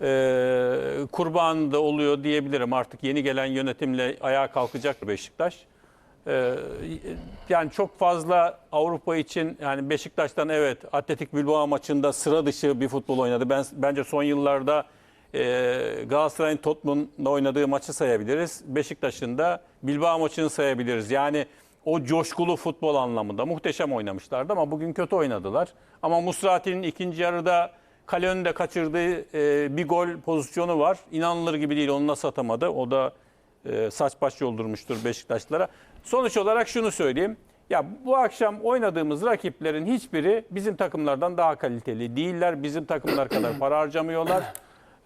e, kurban da oluyor diyebilirim. Artık yeni gelen yönetimle ayağa kalkacak Beşiktaş. E, yani çok fazla Avrupa için yani Beşiktaş'tan evet Atletik Bilbao maçında sıra dışı bir futbol oynadı. Ben bence son yıllarda e, Galatasaray'ın Tottenham'la oynadığı maçı sayabiliriz. Beşiktaş'ın da Bilbao maçını sayabiliriz. Yani o coşkulu futbol anlamında muhteşem oynamışlardı ama bugün kötü oynadılar. Ama Musrati'nin ikinci yarıda kale önünde kaçırdığı e, bir gol pozisyonu var. İnanılır gibi değil onu nasıl atamadı. O da e, saç baş yoldurmuştur Beşiktaşlılara. Sonuç olarak şunu söyleyeyim. Ya bu akşam oynadığımız rakiplerin hiçbiri bizim takımlardan daha kaliteli değiller. Bizim takımlar kadar para harcamıyorlar.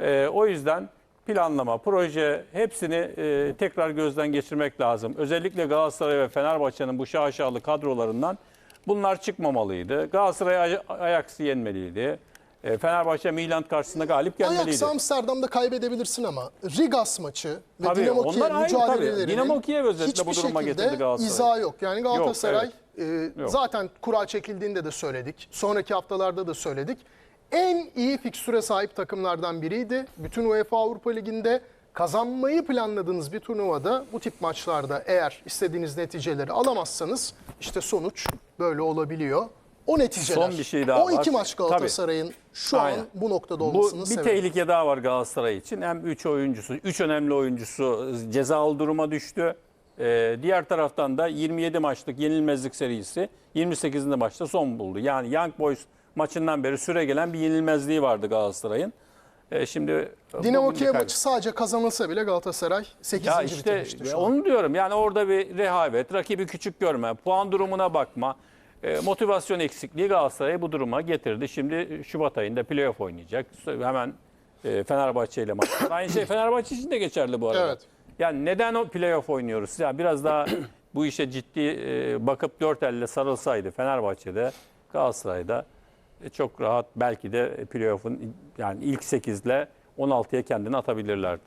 E, o yüzden planlama, proje hepsini e, tekrar gözden geçirmek lazım. Özellikle Galatasaray ve Fenerbahçe'nin bu şaşalı kadrolarından bunlar çıkmamalıydı. Galatasaray Aj- Ajax'ı yenmeliydi. E, Fenerbahçe Milan karşısında galip gelmeliydi. Ajax Amsterdam'da kaybedebilirsin ama Rigas maçı ve Tabii, Dinamo onlar Kiev mücadelelerinin Dinamo Kiev özetle bu duruma getirdi Galatasaray. izahı yok. Yani Galatasaray e, Yok. zaten kura çekildiğinde de söyledik. Sonraki haftalarda da söyledik. En iyi fikstüre sahip takımlardan biriydi. Bütün UEFA Avrupa Ligi'nde kazanmayı planladığınız bir turnuvada bu tip maçlarda eğer istediğiniz neticeleri alamazsanız işte sonuç böyle olabiliyor. O neticeler. Son bir şey daha O iki var. maç Galatasaray'ın şu Aynen. an bu noktada Bu olmasının bir sebebi. tehlike daha var Galatasaray için. Hem 3 oyuncusu, 3 önemli oyuncusu cezalı duruma düştü. Ee, diğer taraftan da 27 maçlık yenilmezlik serisi 28'inde maçta son buldu. Yani Young Boys maçından beri süre gelen bir yenilmezliği vardı Galatasaray'ın. Ee, şimdi Dinamo bugün Kiev maçı sadece kazanılsa bile Galatasaray 8. ya işte bitirmişti onu diyorum yani orada bir rehavet, rakibi küçük görme, puan durumuna bakma, e, motivasyon eksikliği Galatasaray'ı bu duruma getirdi. Şimdi Şubat ayında playoff oynayacak. Hemen e, Fenerbahçe ile maç. Aynı şey Fenerbahçe için de geçerli bu arada. Evet. Yani neden o playoff oynuyoruz? Ya biraz daha bu işe ciddi e, bakıp dört elle sarılsaydı Fenerbahçe'de, Galatasaray'da e, çok rahat belki de playoff'un yani ilk 8 ile 16'ya kendini atabilirlerdi.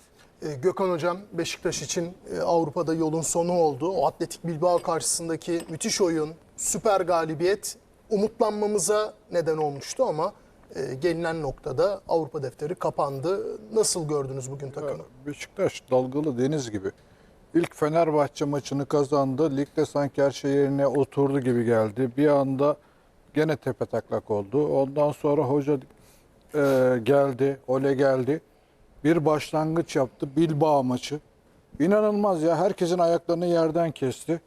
Gökhan Hocam Beşiktaş için Avrupa'da yolun sonu oldu. O Atletik Bilbao karşısındaki müthiş oyun, süper galibiyet umutlanmamıza neden olmuştu ama e, gelinen noktada Avrupa defteri kapandı. Nasıl gördünüz bugün takımı? Beşiktaş dalgalı deniz gibi. İlk Fenerbahçe maçını kazandı. Ligde sanki her şey yerine oturdu gibi geldi. Bir anda gene tepe taklak oldu. Ondan sonra hoca e, geldi, Ole geldi. Bir başlangıç yaptı. Bilbao maçı. İnanılmaz ya. Herkesin ayaklarını yerden kesti.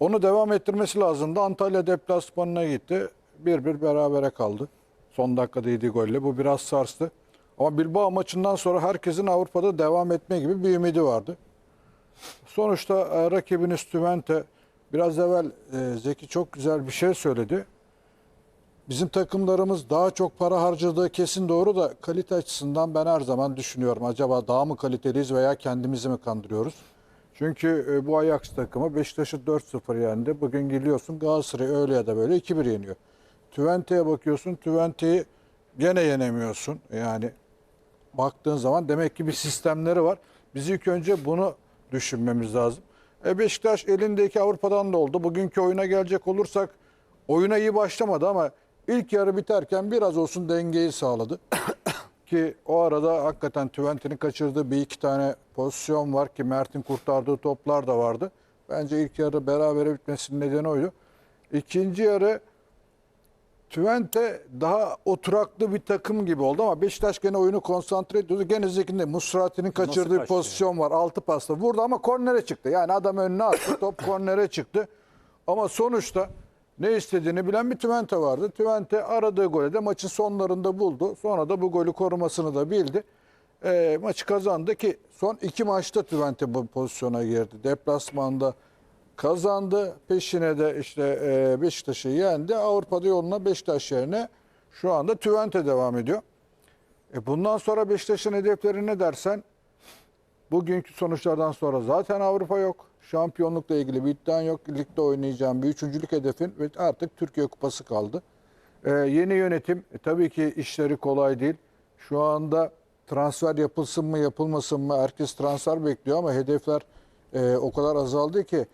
Onu devam ettirmesi lazımdı. Antalya deplasmanına gitti. Bir bir berabere kaldı. Son dakikada yediği golle. Bu biraz sarstı. Ama Bilbao maçından sonra herkesin Avrupa'da devam etme gibi bir ümidi vardı. Sonuçta e, rakibiniz biraz evvel e, Zeki çok güzel bir şey söyledi. Bizim takımlarımız daha çok para harcadığı kesin doğru da kalite açısından ben her zaman düşünüyorum. Acaba daha mı kaliteliyiz veya kendimizi mi kandırıyoruz? Çünkü e, bu Ajax takımı Beşiktaş'ı 4-0 yendi. Bugün geliyorsun Galatasaray öyle ya da böyle 2-1 yeniyor. Twente'ye bakıyorsun. Twente'yi gene yenemiyorsun. Yani baktığın zaman demek ki bir sistemleri var. Biz ilk önce bunu düşünmemiz lazım. E Beşiktaş elindeki Avrupa'dan da oldu. Bugünkü oyuna gelecek olursak oyuna iyi başlamadı ama ilk yarı biterken biraz olsun dengeyi sağladı. Ki o arada hakikaten Twente'nin kaçırdığı bir iki tane pozisyon var ki Mert'in kurtardığı toplar da vardı. Bence ilk yarı berabere bitmesinin nedeni oydu. İkinci yarı Twente daha oturaklı bir takım gibi oldu ama Beşiktaş gene oyunu konsantre ediyordu. Gene Zeki'nin de Musrati'nin kaçırdığı pozisyon var. Altı pasla vurdu ama kornere çıktı. Yani adam önüne attı. Top kornere çıktı. Ama sonuçta ne istediğini bilen bir Twente vardı. Twente aradığı golü de maçın sonlarında buldu. Sonra da bu golü korumasını da bildi. E, maçı kazandı ki son iki maçta Twente bu pozisyona girdi. Deplasmanda kazandı. Peşine de işte e, Beşiktaş'ı yendi. Avrupa'da yoluna Beşiktaş yerine şu anda Twente devam ediyor. E bundan sonra Beşiktaş'ın hedefleri ne dersen bugünkü sonuçlardan sonra zaten Avrupa yok. Şampiyonlukla ilgili bir iddian yok. Ligde oynayacağım bir üçüncülük hedefin ve artık Türkiye Kupası kaldı. E, yeni yönetim e, tabii ki işleri kolay değil. Şu anda transfer yapılsın mı yapılmasın mı herkes transfer bekliyor ama hedefler e, o kadar azaldı ki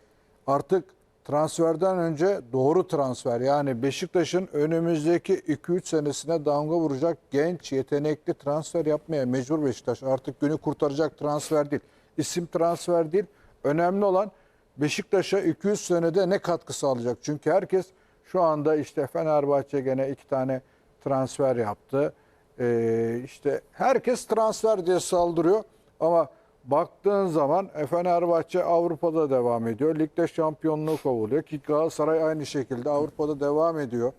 artık transferden önce doğru transfer. Yani Beşiktaş'ın önümüzdeki 2-3 senesine damga vuracak genç, yetenekli transfer yapmaya mecbur Beşiktaş. Artık günü kurtaracak transfer değil. İsim transfer değil. Önemli olan Beşiktaş'a 200 senede ne katkı sağlayacak? Çünkü herkes şu anda işte Fenerbahçe gene iki tane transfer yaptı. Ee, işte herkes transfer diye saldırıyor ama baktığın zaman Fenerbahçe Avrupa'da devam ediyor. Ligde şampiyonluğu kovuluyor ki Galatasaray aynı şekilde Avrupa'da devam ediyor.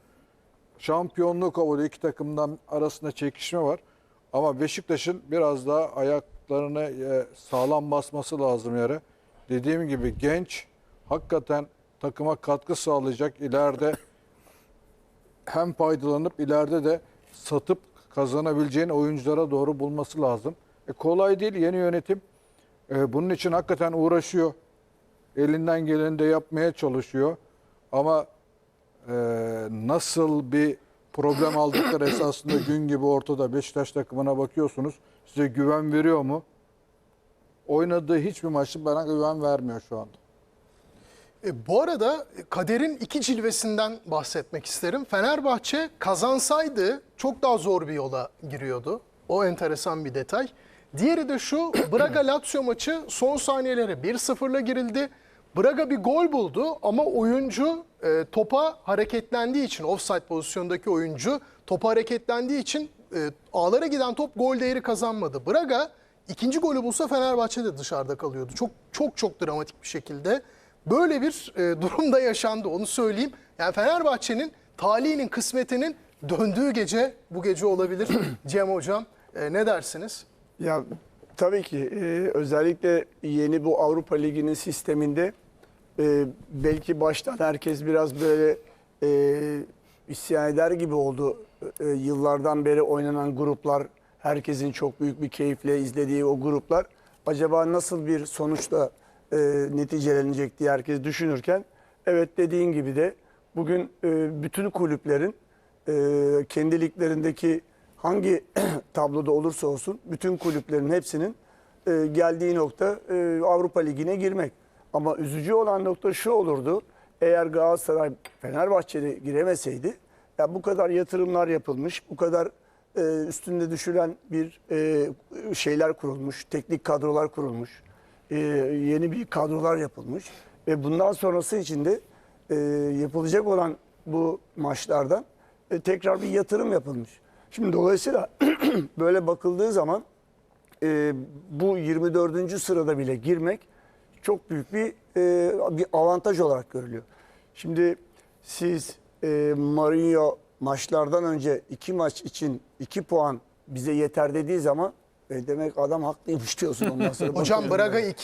Şampiyonluğu kovuluyor. İki takımdan arasında çekişme var. Ama Beşiktaş'ın biraz daha ayaklarını e, sağlam basması lazım yere. Dediğim gibi genç hakikaten takıma katkı sağlayacak ileride hem faydalanıp ileride de satıp kazanabileceğin oyunculara doğru bulması lazım. E kolay değil yeni yönetim. E, bunun için hakikaten uğraşıyor. Elinden geleni de yapmaya çalışıyor. Ama e, nasıl bir problem aldıkları esasında gün gibi ortada. Beşiktaş takımına bakıyorsunuz. Size güven veriyor mu? Oynadığı hiçbir maçı bana güven vermiyor şu anda. E, bu arada kaderin iki cilvesinden bahsetmek isterim. Fenerbahçe kazansaydı çok daha zor bir yola giriyordu. O enteresan bir detay. Diğeri de şu, Braga-Lazio maçı son saniyelere 1-0'la girildi. Braga bir gol buldu ama oyuncu e, topa hareketlendiği için, offside pozisyondaki oyuncu topa hareketlendiği için e, ağlara giden top gol değeri kazanmadı. Braga ikinci golü bulsa Fenerbahçe de dışarıda kalıyordu. Çok çok çok dramatik bir şekilde. Böyle bir e, durumda yaşandı onu söyleyeyim. Yani Fenerbahçe'nin talihinin kısmetinin döndüğü gece bu gece olabilir. Cem Hocam e, ne dersiniz? Ya tabii ki e, özellikle yeni bu Avrupa Ligi'nin sisteminde e, belki baştan herkes biraz böyle e, isyan eder gibi oldu. E, yıllardan beri oynanan gruplar, herkesin çok büyük bir keyifle izlediği o gruplar acaba nasıl bir sonuçla e, neticelenecek diye herkes düşünürken evet dediğin gibi de bugün e, bütün kulüplerin e, kendi liglerindeki hangi tabloda olursa olsun bütün kulüplerin hepsinin e, geldiği nokta e, Avrupa Ligi'ne girmek. Ama üzücü olan nokta şu olurdu. Eğer Galatasaray Fenerbahçe'de giremeseydi ya bu kadar yatırımlar yapılmış, bu kadar e, üstünde düşülen bir e, şeyler kurulmuş, teknik kadrolar kurulmuş, e, yeni bir kadrolar yapılmış ve bundan sonrası için de e, yapılacak olan bu maçlardan e, tekrar bir yatırım yapılmış. Şimdi dolayısıyla böyle bakıldığı zaman e, bu 24. sırada bile girmek çok büyük bir e, bir avantaj olarak görülüyor. Şimdi siz e, Mourinho maçlardan önce iki maç için iki puan bize yeter dediği zaman e, demek adam haklıymış diyorsun ondan sonra. Hocam Braga yani. 2